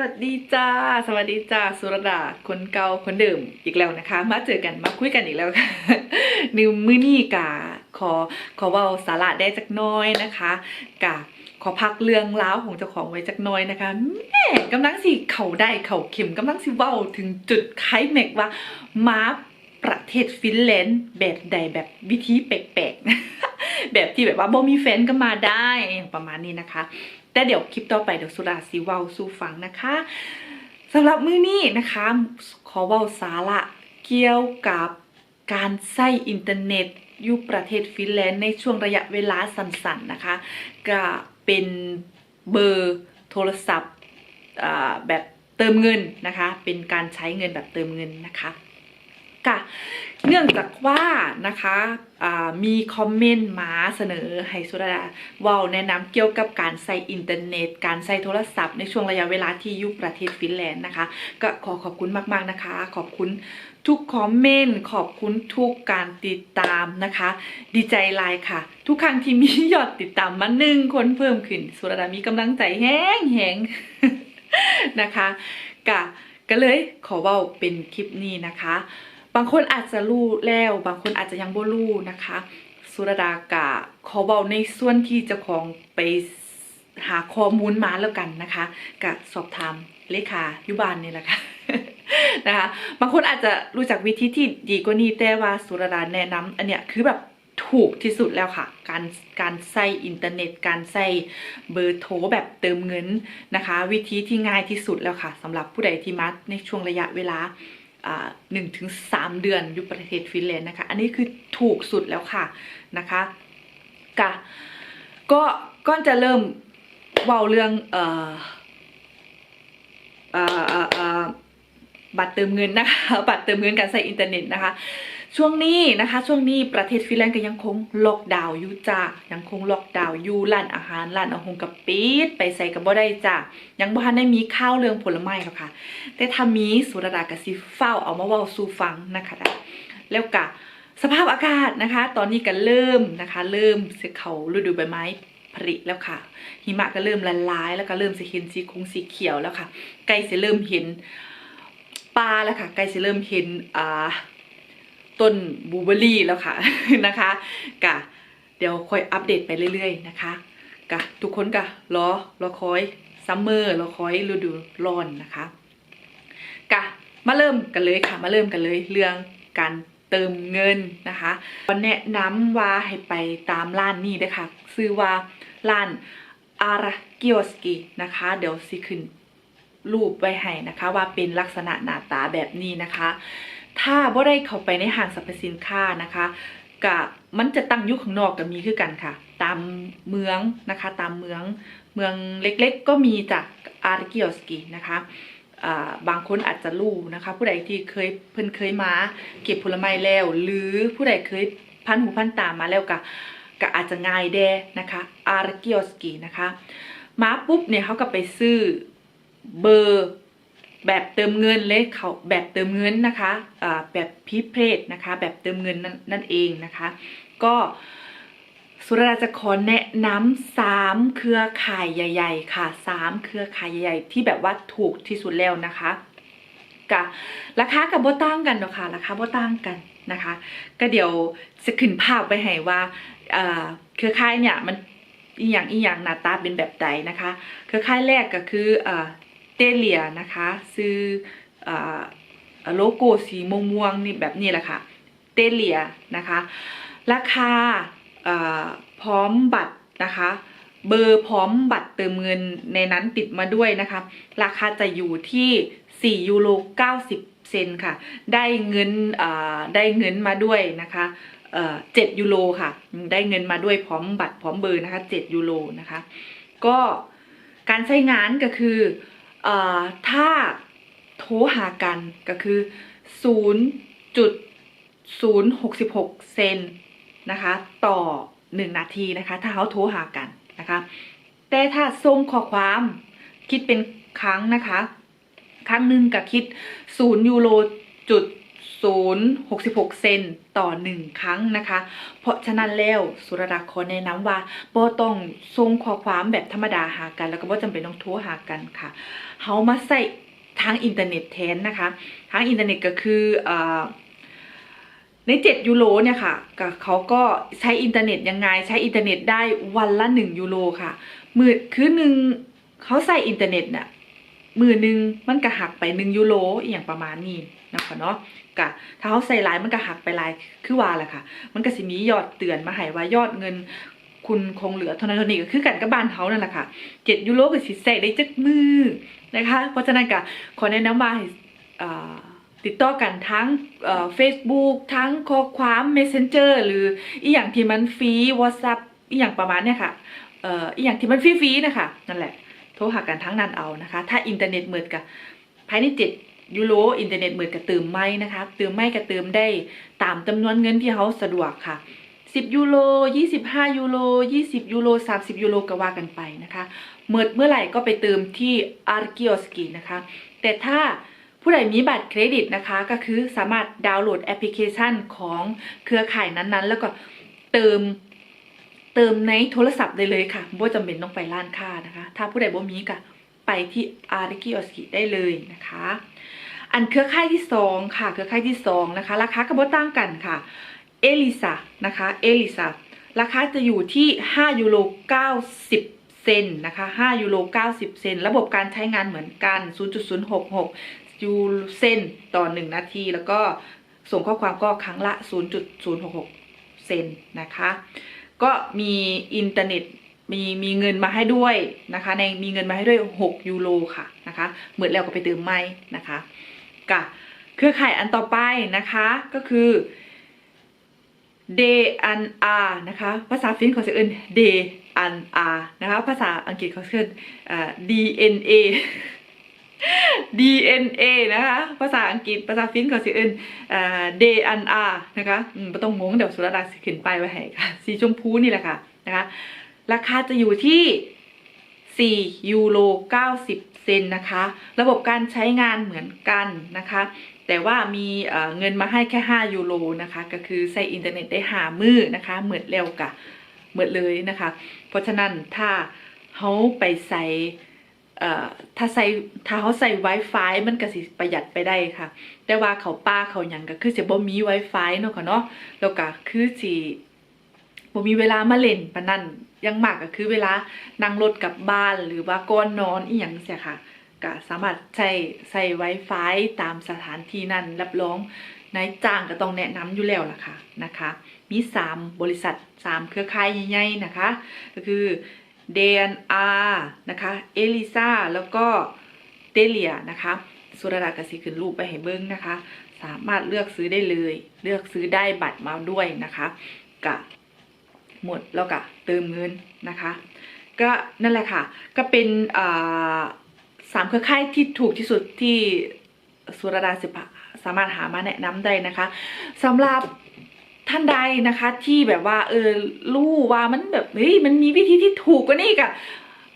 วัสดีจ้า สวัสดีจ้า สุรดา คนเก่าคนเดิมอีกแล้วนะคะ มาเจอกันมาคุยกันอีกแล้วค่ะ นิวมือนี่กะขอขอเว่าสาระได้จักน้อยนะคะกะขอพักเรื่องเล้าวของเจ้าของไว้จักน้อยนะคะแม่กำลังสิเข่าได้เข่าเข็มกำลังสิเว้าถึงจุดไคลแม็กว่ามาประเทศฟินแลนด์แบบใดแบบวิธีแปลกๆแบบที่แบบว่าบ่มีแฟนก็มาได้ประมาณนี้นะคะแต่เดี๋ยวคลิปต่อไปเดี๋ยวสุราสีเว้าสู่ฟังนะคะสำหรับมื้อนี้นะคะ ขอเว้าสาระเกี่ยวกับการใช้อินเทอร์เน็ตอยู่ประเทศฟินแลนด์ในช่วงระยะเวลาสั้นๆนะคะ ก็เป็นเบอร์โทรศัพท์แบบเติมเงินนะคะ เป็นการใช้เงินแบบเติมเงินนะคะ ค่ะ เนื่องจากว่านะคะมีคอมเมนต์มาเสนอให้สุดาว่าแนะนำเกี่ยวกับการใช้อินเทอร์เน็ต การใช้โทรศัพท์ในช่วงระยะเวลาที่อยู่ประเทศฟินแลนด์นะคะ ก็ขอขอบคุณมากๆนะคะ ขอบคุณทุกคอมเมนต์ขอบคุณทุกการติดตามนะคะ ดีใจลายค่ะ ทุกครั้งที่มียอดติดตามมาหนึ่งคนเพิ่มขึ้น สุรดามีกำลังใจแห้งแหงนะคะกะก็เลยขอเว่าเป็นคลิปนี้นะคะ บางคนอาจจะรู้แล้ว บางคนอาจจะยังบ่รู้นะคะ สุรดากะขอเว้าในส่วนที่เจ้าของไปหาข้อมูลมาแล้วกันนะคะกะสอบถามเลขายุบานนี่แหละค่ะนะคะบางคนอาจจะรู้จักวิธีที่ดีกว่านี้แต่ว่าสุรดาแนะนำอันเนี้ยคือแบบถูกที่สุดแล้วค่ะ การการใช้อินเทอร์เน็ต การใช้เบอร์โทรแบบเติมเงินนะคะ วิธีที่ง่ายที่สุดแล้วค่ะสำหรับผู้ใดที่มาในช่วงระยะเวลา หนึ่งถึงสามเดือนอยู่ประเทศฟินแลนด์นะคะ อันนี้คือถูกสุดแล้วค่ะนะคะกะก็ก็จะเริ่มเว้าเรื่องเอ่อบัตรเติมเงินนะคะ บัตรเติมเงินการใช้อินเทอร์เน็ตนะคะ ช่วงนี้นะคะ ช่วงนี้ประเทศฟินแลนด์ก็ยังคงล็อกดาวน์อยู่จ้ายังคงล็อกดาวน์อยู่ร้านอาหารร้านอาหารกับปิดไปใส่กับบ่ได้จ้ายังบ่ทันได้มีข้าวเรื่องผลไม้หรอกค่ะ แต่ถ้ามีสุรดากสิเฝ้าเอามาเว้าสู่ฟังนะคะแล้วกะสภาพอากาศนะคะ ตอนนี้ก็เริ่มนะคะ เริ่มสิเขาฤดูใบไม้ผลิแล้วค่ะ หิมะก็เริ่มละลาย แล้วก็เริ่มสิเห็นสีคงสีเขียวแล้วค่ะใกล้สิเริ่มเห็นปลาแล้วค่ะใกล้สิเริ่มเห็นอ่า ต้นบูเบอรี่แล้วค่ะนะคะกะเดี๋ยวคอยอัปเดตไปเรื่อยๆนะคะกะทุกคนกะรอรอคอยซัมเมอร์รอคอยฤดูร้อนนะคะกะมาเริ่มกันเลยค่ะมาเริ่มกันเลยเรื่องการเติมเงินนะคะวันแนะนำว่าให้ไปตามร้านนี้ด้ค่ะซื้อว่าร้านอารากียวสกินะคะ เดี๋ยวสิขึ้นรูปไว้ให้นะคะ ว่าเป็นลักษณะหน้าตาแบบนี้นะคะ ถ้าบ่ได้เข้าไปในห้างสรรพสินค้านะคะกะมันจะตั้งอยู่ข้างนอกก็มีคือกันค่ะ ตามเมืองนะคะ ตามเมืองเมืองเล็กๆ ก็มีจากอาราเกียวสกินะคะบางคนอาจจะรู้นะคะ ผู้ใดที่เคยเพิ่นเคยมาเก็บผลไม้แล้ว หรือผู้ใดเคยพันหูพันตามาแล้วก็ก็อาจจะง่ายแด้นะคะอาราเกียวสกีนะคะมาปุ๊บเนี่ยเขาก็ไปซื้อเบอร์ แบบเติมเงินเลยเขาแบบเติมเงินนะคะแบบพิเพรนะคะ แบบเติมเงินนั่นเองนะคะ ก็สุราจะขอแนะนำสามเครือข่ายใหญ่ ๆ ค่ะสามเครือข่ายใหญ่ ๆ ที่แบบว่าถูกที่สุดแล้วนะคะกะราคากับบ่ต่างกันเนาะค่ะราคาบ่ต่างกันนะคะ ก็เดี๋ยวจะขึ้นภาพไปให้ว่าเอ่อเครือข่ายเนี่ยมันอีหยังอีหยังหน้าตาเป็นแบบใดนะคะ เครือข่ายแรกก็คือ เอ่อเตเลียนะคะซื้ออโลโก้สีม่วงๆนี่แบบนี้แหละค่ะเตเลียนะคะราคาพร้อมบัตรนะคะเบอร์พร้อมบัตรเติมเงินในนั้นติดมาด้วยนะคะ ราคาจะอยู่ที่ 4 ยูโร 90 เซนค่ะ ได้เงินได้เงินมาด้วยนะคะเอ่อ7ยูโรค่ะ ได้เงินมาด้วยพร้อมบัตรพร้อมเบอร์นะคะ 7 ยูโรนะคะ ก็การใช้งานก็คือ ถ้าโทรหากันก็คือ 0.066 เซนนะคะ ต่อ 1 นาทีนะคะ ถ้าเขาโทรหากันนะคะ แต่ถ้าส่งข้อความคิดเป็นครั้งนะคะ ครั้งหนึ่งก็คิด 0 ยูโรจุด 0.66 เซนต่อ 1 ครั้งนะคะ เพราะฉะนั้นแล้วสุรดาขอแนะนำว่าบ่ต้องส่งข้อความแบบธรรมดาหากัน แล้วก็บ่จำเป็นต้องโทรหากันค่ะเฮามาใส่ทางอินเทอร์เน็ตแทนนะคะ ทางอินเทอร์เน็ตก็คืออใน 7 ยูโรเนี่ยค่ะก็เขาก็ใช้อินเทอร์เน็ตยังไง ใช้อินเทอร์เน็ตได้วันละ 1 ยูโรค่ะ มือคือหนึ่งเขาใส่อินเทอร์เน็ตน่ะ มือหนึ่งมันก็หักไป1ยูโรอหย่างประมาณนี้นะคะเนาะกะถ้าเขาใส่ลายมันก็หักไปลายคือว่าแหละค่ะ มันก็สิมียอดเตือนมาให้ว่ายอดเงินคุณคงเหลือเท่านั้นเท่านี้ก็คือกันกับบ้านเขานั่นแหละค่ะเจ็ดยูโรก็สิแทรกได้จักมือนะคะ เพราะฉะนั้นก็ขอแนะนำว่าติดต่อกันทั้งเฟซบุ๊กทั้งข้อความ Messenger หรืออีอย่างที่มันฟรี WhatsApp อีอย่างประมาณเนี่ยค่ะอีอย่างที่มันฟรีๆนะคะนั่นแหละ โทรหากันทั้งนั้นเอานะคะ ถ้าอินเทอร์เน็ตเหมือนกับภายในเจ็ดยูโรอินเทอร์เน็ตเหมือนกับเติมไม่นะคะเติมไม่กับเติมได้ตามจำนวนเงินที่เขาสะดวกค่ะ10ยูโร25ยูโร20ยูโร30ยูโรก็ว่ากันไปนะคะเมื่อเมื่อไหร่ก็ไปเติมที่ a r k i o s k i นะคะ แต่ถ้าผู้ใดมีบัตรเครดิตนะคะ ก็คือสามารถดาวน์โหลดแอปพลิเคชันของเครือข่ายนั้นๆ แล้วก็เติม เติมในโทรศัพท์ได้เลยค่ะบ่จำเป็นต้องไปร้านค้านะคะ ถ้าผู้ใดบ่มีก็ไปที่ a r k i o s k i ได้เลยนะคะ อันเครือข่ายที่สองค่ะ เครือข่ายที่สองนะคะ ราคาก็บ่ต่างกันค่ะ เอลิซานะคะ เอลิซาราคาจะอยู่ที่5ยูโร90เซนนะคะ5ยูโร90 เซน ระบบการใช้งานเหมือนกัน 0.066 ยูเซนต่อ 1 นาที แล้วก็ส่งข้อความก็ครั้งละ 0.066 เซนนะคะ ก็มีอินเทอร์เน็ตมีมีเงินมาให้ด้วยนะคะในมีเงินมาให้ด้วย 6 ยูโรค่ะนะคะเหมือนแล้วก็ไปเติมไม่นะคะกับเครือข่ายอันต่อไปนะคะก็คือ D N R นะคะภาษาฟินเขาจะเอิ้น D N R นะคะภาษาอังกฤษเขาจะเอิ้นอ่า D N A นะคะ ภาษาอังกฤษภาษาฟินเขาจะเอินอ่า D N R นะคะอืมบ่ต้องงงเดี๋ยวสุรดาสิขึ้นไปายไว้ให้ค่ะ สีชมพูนี่แหละค่ะนะคะ ราคาจะอยู่ที่4ยูโร90 เซนนะคะ ระบบการใช้งานเหมือนกันนะคะ แต่ว่ามีเงินมาให้แค่ 5 ยูโรนะคะ ก็คือใช้อินเทอร์เน็ตได้หามือนะคะ เหมือนเร็วกะเหมือนเลยนะคะ เพราะฉะนั้นถ้าเขาไปใส่ ถ้าใส่ถ้าเขาใส่ Wi-Fi มันก็สิประหยัดไปได้ค่ะ แต่ว่าเขาป้าเขาหยังก็คือสิบ่มี Wi-Fi เนาะค่ะเนาะแล้วก็คือสิบ่มีเวลามาเล่นปานนั้นยังมากก็คือเวลานั่งรถกลับบ้านหรือว่าก่อนนอนอีหยังเสียค่ะก็สามารถใช้ใส่ Wi-Fi ตามสถานที่นั้นรับรองนายจ้างก็ต้องแนะนำอยู่แล้วล่ะค่ะนะคะ มี 3 บริษัท 3 เครือข่ายใหญ่ๆนะคะ ก็คือ DNR นะคะ เอลิซาแล้วก็เตเลียนะคะสุรดากสิขึ้นรูปไปให้เบิ้งนะคะ สามารถเลือกซื้อได้เลย เลือกซื้อได้บัตรมาด้วยนะคะกะหมดแล้วก็เติมเงินนะคะ ก็นั่นแหละค่ะ ก็เป็นสามเครือข่ายที่ถูกที่สุดที่สุรดาสิบสามารถหามาแนะนำได้นะคะสำหรับ ท่านใดนะคะที่แบบว่าเออรู้ว่ามันแบบเฮ้ยมันมีวิธีที่ถูกกว่านี้กะ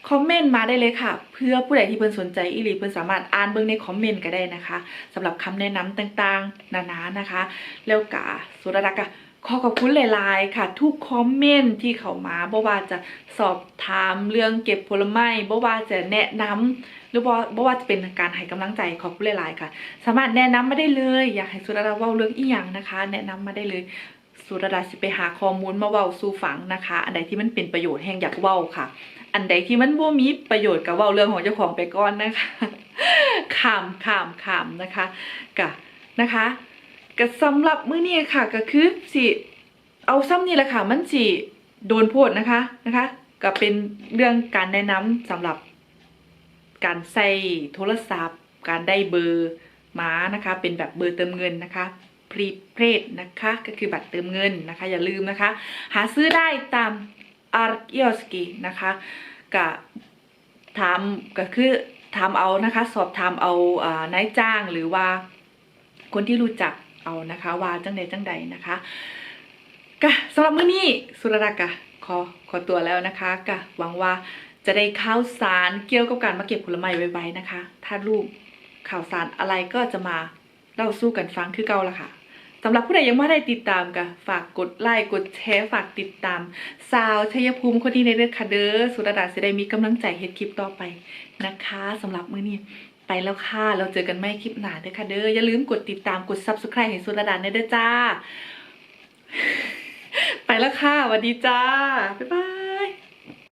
คอมเมนต์มาได้เลยค่ะ เพื่อผู้ใดที่เพิ่นสนใจอีหลีเพิ่นสามารถอ่านเบิ่งในคอมเมนต์ก็ได้นะคะสำหรับคำแนะนำต่างๆ นานานะคะ แล้วกะสุรดากะขอขอบคุณหลายๆ ค่ะ ทุกคอมเมนต์ที่เขามาบ่ว่าจะสอบถามเรื่องเก็บผลไม้บ่ว่าจะแนะนำหรือว่าบ่ว่าจะเป็นการให้กำลังใจขอบคุณหลายๆ ค่ะ สามารถแนะนำมาได้เลย อยากให้สุรดาเว้าเรื่องอีหยังนะคะ แนะนำมาได้เลย สุรดาสิไปหาข้อมูลมาเว้าสู่ฟังนะคะ อันใดที่มันเป็นประโยชน์แห่งอยากเว้าค่ะ อันใดที่มันบ่มีประโยชน์ก็เว้าเรื่องของเจ้าของไปก่อนนะคะข้ามข้ามข้ามนะคะกะนะคะก็สำหรับมื้อนี้ค่ะก็คือสิเอาซ้ำนี่แหละค่ะ มันสิโดนโพดนะคะนะคะก็เป็นเรื่องการแนะนำสำหรับการใส่โทรศัพท์ การได้เบอร์มานะคะ เป็นแบบเบอร์เติมเงินนะคะ พรีเพรดนะคะ ก็คือบัตรเติมเงินนะคะ อย่าลืมนะคะ หาซื้อได้ตามอาร์กิออสกีนะคะกับถามก็คือถามเอานะคะ สอบถามเอาอานายจ้างหรือว่าคนที่รู้จักเอานะคะ ว่าจังใดจังใดนะคะก็สำหรับมื้อนี้สุรรักษ์กะขอขอตัวแล้วนะคะก็หวังว่าจะได้ข่าวสารเกี่ยวกับการมาเก็บผลไม้ไวๆนะคะ ถ้าลูกข่าวสารอะไรก็จะมาเราสู้กันฟังคือเก่าละค่ะ สำหรับผู้ใดยังไม่ได้ติดตามก็ฝากกดไลค์กดแชร์ฝากติดตาม สาวชัยภูมิคนที่ในเรื่องค่ะเด้อสุรดาจะได้มีกำลังใจเฮ็ดคลิปต่อไปนะคะสำหรับมื้อนี้ไปแล้วค่ะ เราเจอกันใหม่คลิปหน้าเด้อค่ะเด้ออย่าลืมกดติดตามกด Subscribe ให้สุรดาในเด้อจ้า ไปแล้วค่ะสวัสดีจ้าบ๊ายบาย